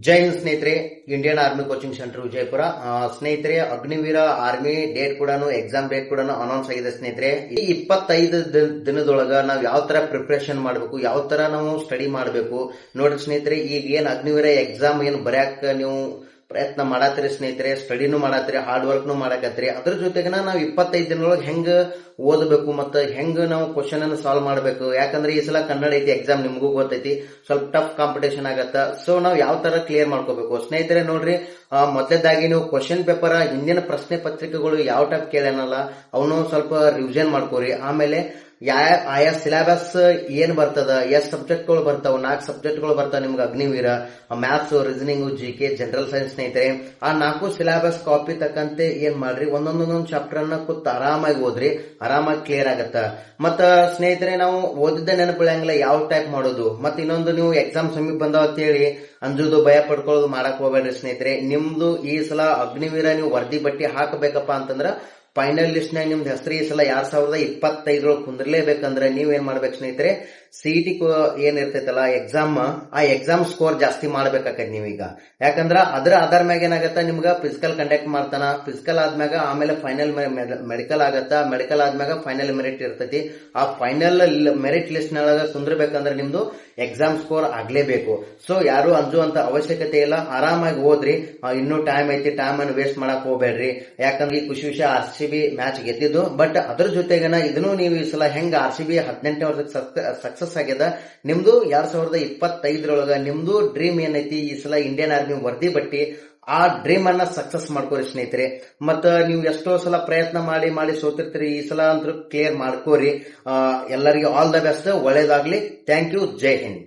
ಜೈ ಹಿಂದ್ ಸ್ನೇಹಿತರೆ, Indian army coaching centre Vijayapura. ಸ್ನೇಹಿತರೆ, Agniveer army date ಕೂಡ ಎಕ್ಸಾಮ್ ಡೇಟ್ ಕೂಡ ಅನೌನ್ಸ್ ಆಗಿದೆ ಸ್ನೇಹಿತರೆ. ಈ ಇಪ್ಪತ್ತೈದು ದಿನ- ದಿನದೊಳಗ ನಾವ್ ಯಾವ ತರ ಪ್ರಿಪರೇಷನ್ ಮಾಡಬೇಕು, ಯಾವ ತರ ನಾವು ಸ್ಟಡಿ ಮಾಡಬೇಕು. ನೋಡ್ರಿ ಸ್ನೇಹಿತರೆ, ಈಗ ಏನ್ ಅಗ್ನಿವೀರ ಎಕ್ಸಾಮ್ ಏನು ಬರ್ಯಾಕ ನೀವು ಪ್ರಯತ್ನ ಮಾಡತ್ತೀರಿ, ಸ್ನೇಹಿತರೆ ಸ್ಟಡಿನೂ ಮಾಡತ್ತೀರಿ ಹಾರ್ಡ್ ವರ್ಕ್ನು ಮಾಡಕತ್ತೀರಿ. ಅದ್ರ ಜೊತೆಗಿನ ನಾವು ಇಪ್ಪತ್ತೈದು ದಿನದೊಳಗೆ ಹೆಂಗ ಓದಬೇಕು ಮತ್ತೆ ಹೆಂಗ ನಾವು ಕ್ವಶನ್ ಅನ್ನು ಸಾಲ್ವ್ ಮಾಡಬೇಕು? ಯಾಕಂದ್ರೆ ಈ ಸಲ ಕನ್ನಡ ಐತಿ ಎಕ್ಸಾಮ್ ನಿಮಗೂ ಗೊತ್ತೈತಿ. ಸ್ವಲ್ಪ ಟಫ್ ಕಾಂಪಿಟೇಷನ್ ಆಗತ್ತ. ಸೊ ನಾವು ಯಾವ ತರ ಕ್ಲಿಯರ್ ಮಾಡ್ಕೋಬೇಕು? ಸ್ನೇಹಿತರೆ, ನೋಡ್ರಿ ಮೊದಲೇದಾಗಿ ನೀವು ಕ್ವಶನ್ ಪೇಪರ್ ಹಿಂದಿನ ಪ್ರಶ್ನೆ ಪತ್ರಿಕೆಗಳು ಯಾವ ಟೈಪ್ ಕೇಳ್ಯಾನಲ್ಲ ಅವನು ಸ್ವಲ್ಪ ರಿವಿಷನ್ ಮಾಡ್ಕೋರಿ. ಆಮೇಲೆ ಯಾ ಆಯಾ ಸಿಲೆಬಸ್ ಏನ್ ಬರ್ತದ, ಎಷ್ಟ್ ಸಬ್ಜೆಕ್ಟ್ಗಳು ಬರ್ತಾವ, ನಾಲ್ಕು ಸಬ್ಜೆಕ್ಟ್ಗಳು ಬರ್ತಾವ ನಿಮ್ಗೆ Agniveer maths reasoning G K general science ಸ್ನೇಹಿತರೆ, ಆ ನಾಲ್ಕು ಸಿಲೆಬಸ್ ಕಾಪಿ ತಕ್ಕಂತೆ ಏನ್ ಮಾಡ್ರಿ, ಒಂದೊಂದೊಂದೊಂದು ಚಾಪ್ಟರ್ ಅನ್ನ ಕೂತ್ ಆರಾಮಾಗಿ ಓದ್ರಿ, ಆರಾಮಾಗಿ ಕ್ಲಿಯರ್ ಆಗತ್ತ. ಮತ್ತ ಸ್ನೇಹಿತರೆ, ನಾವು ಓದಿದ್ದ ನೆನಪಿಳಂಗಿಲ್ಲ ಯಾವ ಟೈಪ್ ಮಾಡೋದು? ಮತ್ತೆ ಇನ್ನೊಂದು ನೀವು ಎಕ್ಸಾಮ್ ಸಮೀಪ ಬಂದಾವ ಅಂತೇಳಿ ಅಂಜುದು ಭಯ ಪಡ್ಕೊಳ್ಳೋದು ಮಾಡಕ್ ಹೋಗ್ಬೇಡ್ರಿ ಸ್ನೇಹಿತರೆ. ನಿಮ್ದು ಈ ಸಲ ಅಗ್ನಿವೀರ ನೀವು ವರದಿ ಬಟ್ಟಿ ಹಾಕಬೇಕಪ್ಪ ಅಂತಂದ್ರ ಫೈನಲ್ ಲಿಸ್ಟ್ ನಾಗ ನಿಮ್ದು ಹೆಸರು ಈ ಸಲ ಎರಡ್ ಸಾವಿರದ ಇಪ್ಪತ್ತೈದರೊಳಗೆ ಕುಂದ್ರಲೇಬೇಕಂದ್ರೆ ನೀವ್ ಏನ್ ಮಾಡ್ಬೇಕು ಸ್ನೇಹಿತರೆ? ಸಿಇಟಿ ಏನ್ ಇರ್ತೈತಲ್ಲ ಎಕ್ಸಾಮ್ ಆ ಎಕ್ಸಾಮ್ ಸ್ಕೋರ್ ಜಾಸ್ತಿ ಮಾಡ್ಬೇಕಾಕೈತಿ ನೀವೀಗ. ಯಾಕಂದ್ರ ಅದ್ರ ಆಧಾರ ಮ್ಯಾಗ ಏನಾಗತ್ತ ನಿಮ್ಗೆ? ಫಿಸಿಕಲ್ ಕಂಡಕ್ಟ್ ಮಾಡ್ತಾನ. ಫಿಸಿಕಲ್ ಆದ್ಮ್ಯಾಗ ಆಮೇಲೆ ಫೈನಲ್ ಮೆಡಿಕಲ್ ಆಗತ್ತ? ಮೆಡಿಕಲ್ ಆದ್ಮ್ಯಾಗ ಫೈನಲ್ ಮೆರಿಟ್ ಇರ್ತೈತಿ. ಆ ಫೈನಲ್ ಮೆರಿಟ್ ಲಿಸ್ಟ್ ನೊಳಗ ಕುಂದ್ರಬೇಕಂದ್ರೆ ನಿಮ್ದು ಎಕ್ಸಾಮ್ ಸ್ಕೋರ್ ಆಗ್ಲೇಬೇಕು. ಸೊ ಯಾರು ಅಂಜುವಂತ ಅವಶ್ಯಕತೆ ಇಲ್ಲ. ಆರಾಮಾಗಿ ಓದ್ರಿ. ಇನ್ನೂ ಟೈಮ್ ಐತಿ. ಟೈಮ್ ಅನ್ನು ವೇಸ್ಟ್ ಮಾಡಕ್ ಹೋಗ್ಬೇಡ್ರಿ. ಯಾಕಂದ್ರೆ ಈ ಖುಷಿ ವಿಷಯ ಆರ್ ಸಿ ಬಿ ಮ್ಯಾಚ್ ಗೆದ್ದಿದ್ದು. ಬಟ್ ಅದ್ರ ಜೊತೆಗನ ಇದನ್ನು ನೀವು ಈ ಸಲ ಹೆಂಗ ಆರ್ ಸಿ ಬಿ ಹದಿನೆಂಟನೇ ವರ್ಷಕ್ಕೆ ಸಕ್ಸಸ್ ಆಗ್ಯದ? ನಿಮ್ದು ಎರಡ್ ಸಾವಿರದ ಇಪ್ಪತ್ತೈದರೊಳಗ ನಿಮ್ದು ಡ್ರೀಮ್ ಏನೈತಿ? ಈ ಸಲ ಇಂಡಿಯನ್ ಆರ್ಮಿ ವರದಿ ಬಟ್ಟಿ ಆ ಡ್ರೀಮ್ ಅನ್ನ ಸಕ್ಸಸ್ ಮಾಡ್ಕೋರಿ ಸ್ನೇಹಿತರೆ. ಮತ್ತ ನೀವು ಎಷ್ಟೋ ಸಲ ಪ್ರಯತ್ನ ಮಾಡಿ ಮಾಡಿ ಸೋತಿರ್ತೀರಿ. ಈ ಸಲ ಅಂತೂ ಕ್ಲಿಯರ್ ಮಾಡ್ಕೋರಿ. ಎಲ್ಲರಿಗೂ ಆಲ್ ದ ಬೆಸ್ಟ್ ಒಳ್ಳೇದಾಗ್ಲಿ. Thank you Jai Hind